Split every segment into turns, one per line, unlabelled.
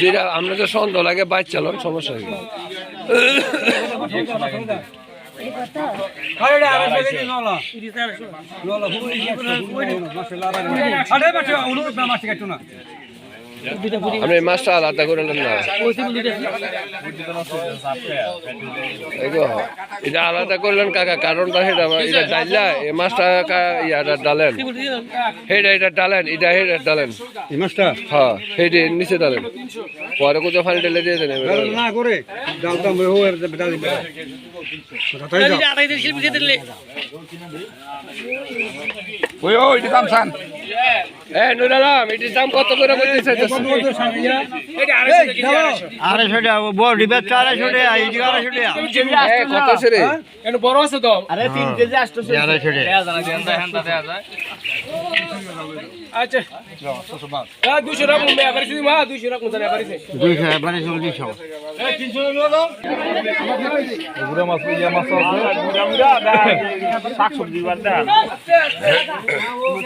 যেটা আমরা তো সন্দেহ লাগে বাইক চালান সমস্যা আপনি এই মাছটা আলাদা করে নেন না। এটা আলাদা করলেন কাকা কারণটা সেটা আমার- এটা ডাইলা এই মাছটা ইয়াটা ডালেন। সেটা এটা ডালেন এটা সেটা ডালেন।
এই মাছটা?
হ্যাঁ সেইটা নিচে ডালেন। পরে কোথাও ফানি ঢেলে দিয়ে দেন
না করে। ডালতাম
ওই ওই এটা দাম সান
এ নুর আলম এটির দাম কত করে বলতে
আড়াইশো টাকা বড়ি বেচা আড়াইশো টাকা এই আড়াইশো টাকা।
এ কত ছেড়ে
আড়াইশো টাকা। দুইশো বাড়িশো দুইশো
গুড়া মাছ ইয়া মাছ আছে।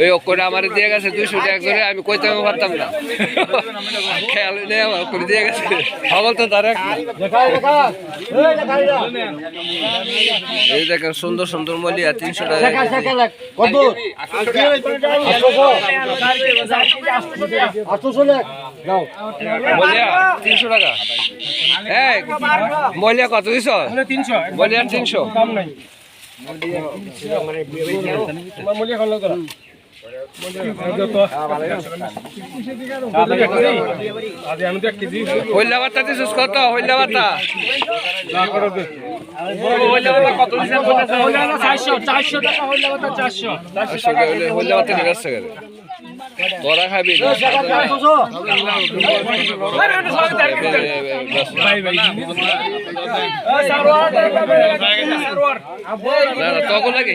ওই করে আমার দিয়ে গেছে দুইশো টাকা করে আমি কইতে পারতাম না। খেয়াল নেই আমার করে দিয়ে গেছে। সকল তো তার। এই দেখেন সুন্দর সুন্দর মলিয়া তিনশো টাকা। কেজি। মলিয়া মলিয়া কত দিছ মলিয়া তিনশো হইলা বাতা দিছিস কত হইলা বাতা চারশো টাকা হইলে হইলা বাতা নিয়ে আসছে তোরা খাবি তখন লাগে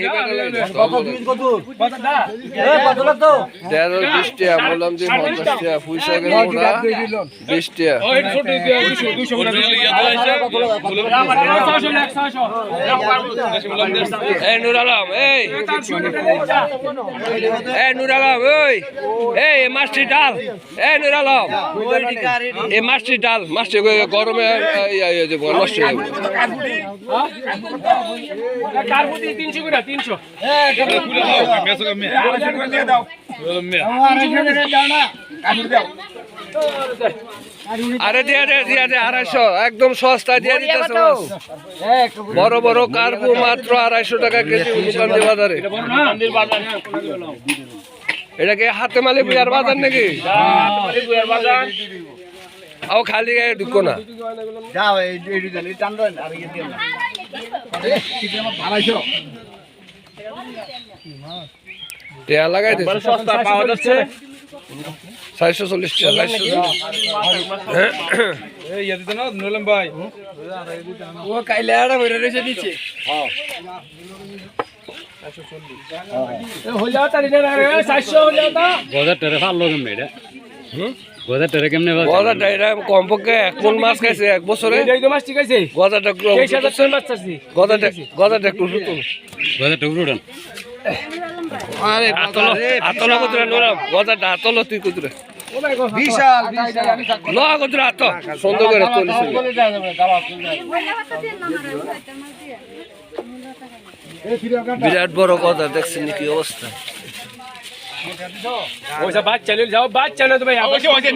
তেরো বিশ টাকা বললাম যে পঞ্চাশ টাকা পয়সা গেল ওরা বিশ টাকা এই নুর আলম এই। নুর আলম ওই এই এই মাছটি ডাল। এই নুর আলম এই মাছটি ডাল। মাছটি গরমে নষ্ট হয়ে আরে দিয়ে দে দিয়ে দে আড়াইশো। একদম সস্তা দিয়ে দিতেছে বড় বড় কার্পু মাত্র আড়াইশো টাকা কেজি বাজারে। এটা কি হাতে মালে বিয়ার বাজার নাকি? আও খালি গায়ে ঢুকো না।
যাও এই এই দুজন এই টান দেন আর ইয়ে দিও না।
টেয়া লাগাই
সস্তা পাওয়া যাচ্ছে।
চারশো চল্লিশ টাকা চল্লিশ
এই ইয়া দিতে না নলেম ভাই।
গজার টেরে কেমনে
গজাটা এটা কমপক্ষে এক মন মাছ খাইছে এক বছরে গজাটা গজাটা গজাটা একটু
উঠান
আতলো আতলো কতুরা নোরাম গজাটা আতলো তুই কতুরা
বিশাল
ল কতুরা আত সুন্দর করে চলিস বিরাট বড় কথা দেখছেন কি অবস্থা
ওইসা বাদ যাও বাদ চালিয়ে তো ভাই অবশ্যই ওইসে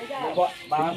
没错马上